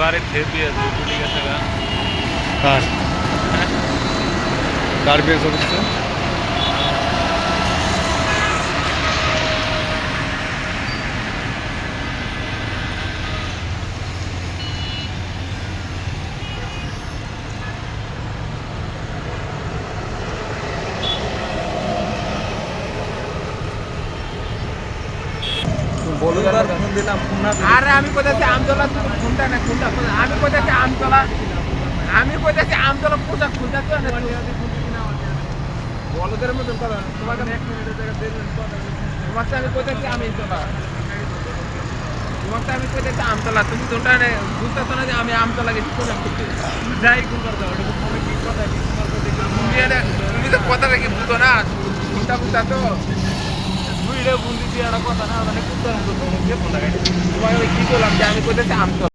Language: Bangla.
বাড়ির থেকে আছে গুলি গেছে গা কার কার বিয়ে চলছে আরে আমি কোথায় আমতলা তুমি ফোনটা না ফোনটা। আমি কোথায় আমতলা আমি কোথায় আমতলা পোশাক খুলতে তো না বলদের মতন কথা তোমাকে এক মিনিটের জায়গা বলছি। তোমাকে আমি কোথায় আমি আমতলা তোমাকে আমি কোথায় আমতলা তুমি তোমরা বুঝতেছো না যে আমি আমতলা গেছি পোশাক খুলতে যাই কোন কথা ওটা তো কি কথা কি তুমি তো কথাটা বুঝো না বুঝতা বুঝতা তো ভিডিও বুঝি দিয়ে একটা কথা না ওখানে কুত্তার মতো ফোন দিয়ে ফোন লাগাই তোমাকে আমি কি করলাম যে আমি কোথায় আমতলা